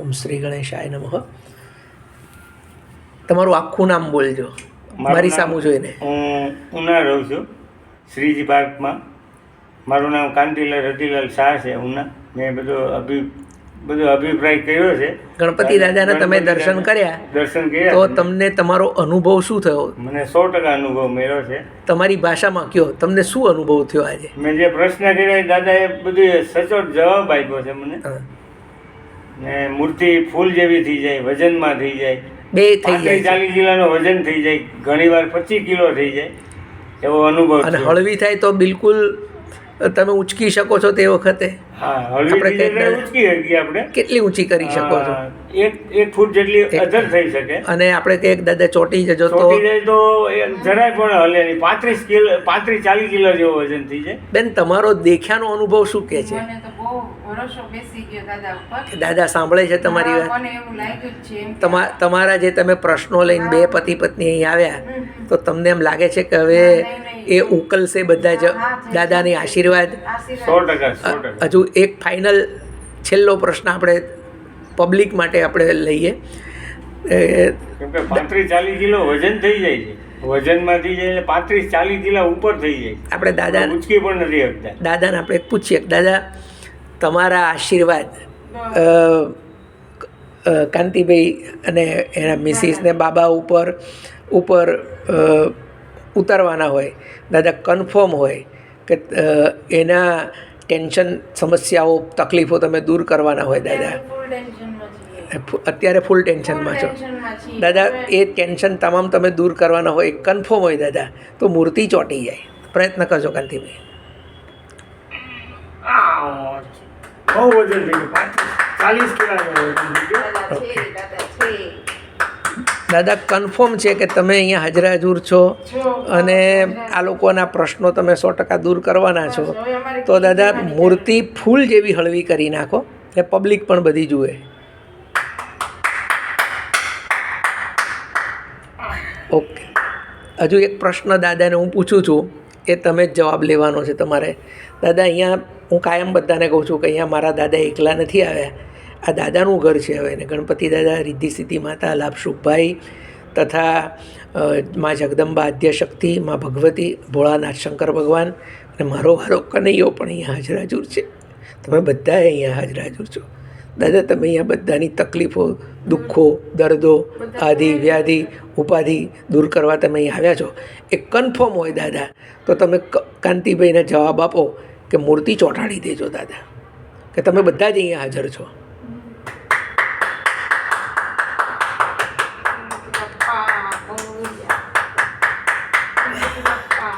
ઓમ શ્રી ગણેશાય નમઃ. તમારું આખું નામ બોલજો. મારી સામુ જોઈને. હું ઉના રહું છું શ્રીજી પાર્કમાં. મારું નામ કાંતિલાલ રતિલાલ શાહ છે ઉના. મેં બધો અભિ બધો અભિપ્રાય કર્યો છે. ગણપતિ દાદાના તમે દર્શન કર્યા. દર્શન તો તમને તમારો અનુભવ શું થયો? મને સો ટકા અનુભવ મળ્યો છે. તમારી ભાષામાં કયો? તમને શું અનુભવ થયો આજે? મેં જે પ્રશ્ન કર્યા એ દાદાએ બધું સચોટ જવાબ આપ્યો છે મને. ને મૂર્તિ ફૂલ જેવી થઈ જાય વજનમાં થઈ જાય. બે થઈ જાય. ચાલીસ કિલોનો વજન થઈ જાય ઘણી વાર પચીસ કિલો થઈ જાય એવો અનુભવ અને હળવી થાય તો બિલકુલ તમે ઉંચકી શકો છો તે વખતે. કેટલી ઊંચી કરી શકો છો? એક એક ફૂટ જેટલી એક- અધર થઈ શકે. અને આપણે કંઈક દાદા ચોટી જજો તો તો જરાય પણ હલે નહીં. પાંત્રીસ કિલો પાંત્રીસ ચાલીસ કિલો જેવો વજન થઈ જાય. બેન તમારો દેખ્યાનો અનુભવ શું કે છે? દાદા ઉપર. કે દાદા સાંભળે છે તમારી વાત? તમારા જે તમે પ્રશ્નો લઈને બે પતિ પત્ની અહીં આવ્યા. તો તમને એમ લાગે છે કે હવે એ ઉકલશે બધા જ દાદાની આશીર્વાદ? હજુ એક ફાઇનલ છેલ્લો પ્રશ્ન આપણે પબ્લિક માટે આપણે લઈએ. પાંત્રીસ ચાલીસ કિલો વજન થઈ જાય છે. વજનમાં થઈ જાય પાંત્રીસ ચાલીસ કિલો ઉપર થઈ જાય. આપણે દાદા ઉચકી પણ નથી દાદાને આપણે પૂછીએ દાદા તમારા આશીર્વાદ કાંતિભાઈ અને એના મિસિસને બાબા ઉપર ઉપર ઉતરવાના હોય દાદા કન્ફર્મ હોય કે એના ટેન્શન સમસ્યાઓ તકલીફો તમે દૂર કરવાના હોય દાદા. અત્યારે ફૂલ ટેન્શનમાં છો. દાદા એ ટેન્શન તમામ તમે દૂર કરવાના હોય કન્ફર્મ હોય દાદા તો મૂર્તિ ચોંટી જાય. પ્રયત્ન કરજો કાંતિભાઈ. બહુ વજન થઈ ગયું ચાલીસ દાદા કન્ફર્મ છે. કે તમે અહીંયા હાજરા હજુર છો. અને આ લોકોના પ્રશ્નો તમે સો ટકા દૂર કરવાના છો. તો દાદા મૂર્તિ ફૂલ જેવી હળવી કરી નાખો. એ પબ્લિક પણ બધી જુએ. ઓકે. હજુ એક પ્રશ્ન દાદાને હું પૂછું છું. એ તમે જ જવાબ લેવાનો છે તમારે. દાદા અહીંયા હું કાયમ બધાને કહું છું કે અહીંયા મારા દાદા એકલા નથી આવ્યા. આ દાદાનું ઘર છે હવે ને ગણપતિ દાદા રિદ્ધિ સિદ્ધિ માતા લાભ તથા મા જગદંબા આદ્યશક્તિ મા ભગવતી ભોળાનાથ શંકર ભગવાન અને મારો વારો કનૈયો પણ અહીંયા હાજર હાજર છે. તમે બધા અહીંયા હાજરાજૂર હાજર છો. દાદા તમે અહીંયા બધાની તકલીફો દુઃખો દર્દો આદિ વ્યાધિ ઉપાધિ દૂર કરવા તમે અહીં આવ્યા છો. એ કન્ફર્મ હોય દાદા તો તમે ક- કાંતિભાઈને જવાબ આપો. કે મૂર્તિ ચોંટાડી દેજો, દાદા. કે તમે બધા જ અહીંયા હાજર છો.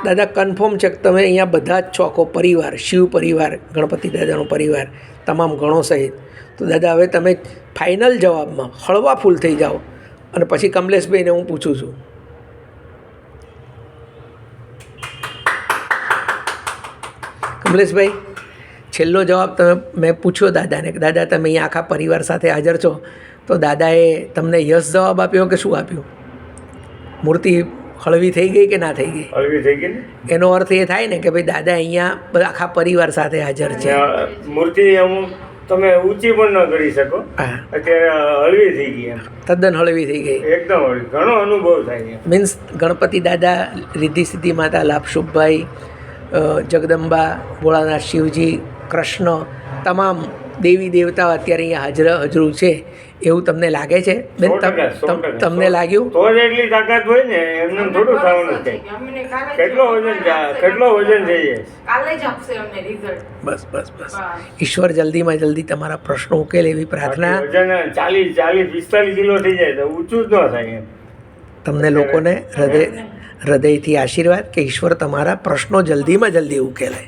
દાદા કન્ફર્મ છે કે તમે અહીંયા બધા જ આખો પરિવાર, શિવ પરિવાર, ગણપતિ દાદાનો પરિવાર, તમામ ગણો સહિત. તો દાદા, હવે તમે ફાઇનલ જવાબમાં હળવા ફૂલ થઈ જાઓ. અને પછી કમલેશભાઈને હું પૂછું છું. કમલેશભાઈ છેલ્લો જવાબ તમે મેં પૂછ્યો દાદાને કે દાદા તમે અહીંયા આખા પરિવાર સાથે હાજર છો. તો દાદાએ તમને યસ જવાબ આપ્યો કે શું આપ્યું? મૂર્તિ હળવી થઈ ગઈ કે ના થઈ ગઈ? હળવી થઈ ગઈ એનો અર્થ એ થાય ને કે ભાઈ દાદા અહીંયા આખા પરિવાર સાથે હાજર છે. મૂર્તિ અમુક તમે ઊંચી પણ ન કરી શકો. અત્યારે હળવી થઈ ગઈ તદ્દન હળવી થઈ ગઈ. એકદમ હળવી. ઘણો અનુભવ થાય મીન્સ ગણપતિ દાદા રિદ્ધિ સિદ્ધિ માતા લાભ શુભભાઈ અ, જગદંબા ભોળાનાથ શિવજી કૃષ્ણ તમામ દેવી દેવતાઓ અત્યારે અહીંયા હાજર હજરું છે. એવું તમને લાગે છે? બેન. તમને લાગ્યું? તો જ એટલી તાકાત હોય ને એમને થોડું થવાનું છે. કેટલો વજન કેટલો વજન જઈએ કાલે જ આપશે અમને રિઝલ્ટ બસ બસ બસ. ઈશ્વર જલ્દીમાં જલ્દી તમારા પ્રશ્નો ઉકેલે એવી પ્રાર્થના. વજન ચાલીસ ચાલીસ પિસ્તાલીસ કિલો થઈ જાય તો ઊંચું જ ન થાય એમ. તમને લોકોને હૃદય હૃદયથી આશીર્વાદ કે ઈશ્વર તમારા પ્રશ્નો જલ્દીમાં જલ્દી ઉકેલે.